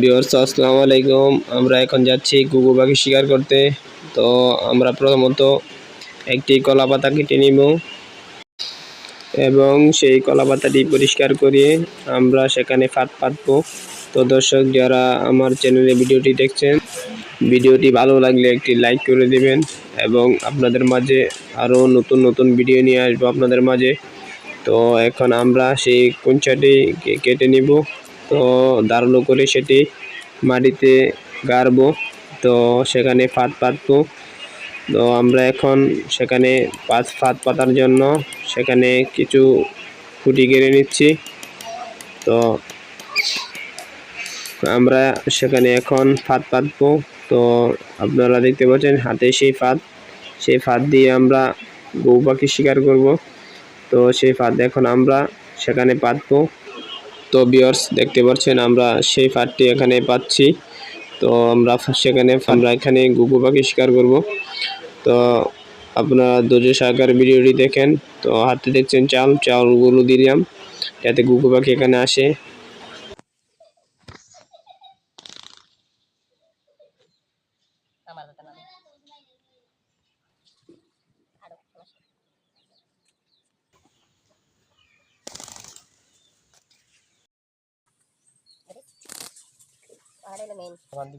বিয়র্স আসসালামু আলাইকুম। আমরা এখন যাচ্ছি গুগু পাখি শিকার করতে। তো আমরা প্রথমত একটি কলা পাতা কেটে নিব এবং সেই কলা পাতাটি পরিষ্কার করে আমরা সেখানে ফাঁদ পাতবো। তো দর্শক, যারা আমার চ্যানেলে ভিডিওটি দেখছেন, ভিডিওটি ভালো লাগলে একটি লাইক করে দেবেন এবং আপনাদের মাঝে আরও নতুন নতুন ভিডিও নিয়ে আসব আপনাদের মাঝে। তো এখন আমরা সেই কুঞ্চাটি কেটে নিব। তো দাঁড়াল করে সেটি মাটিতে গাড়বো। তো সেখানে ফাঁদ পাতবো। তো আমরা এখন সেখানে পাঁচ ফাঁদ পাতার জন্য সেখানে কিছু খুঁটি কেড়ে নিচ্ছি। তো আমরা সেখানে এখন ফাঁদ পাতবো। তো আপনারা দেখতে পাচ্ছেন হাতে সেই ফাঁদ। সেই ফাঁদ দিয়ে আমরা গৌ পাখি শিকার করব। তো সেই ফাঁদ এখন আমরা সেখানে পাতবো। তো বিয়ার্স দেখতে পাচ্ছেন, আমরা সেই ফাঁদটি এখানে পাচ্ছি। তো আমরা সেখানে, আমরা এখানে গুগু পাখি শিকার করব। তো আপনারা ধৈর্য সহকারে ভিডিওটি দেখেন। তো হাতে দেখছেন চাল চালগুলো দিলাম, যাতে গুগু পাখি এখানে আসে। கடையில் மெயின் வந்து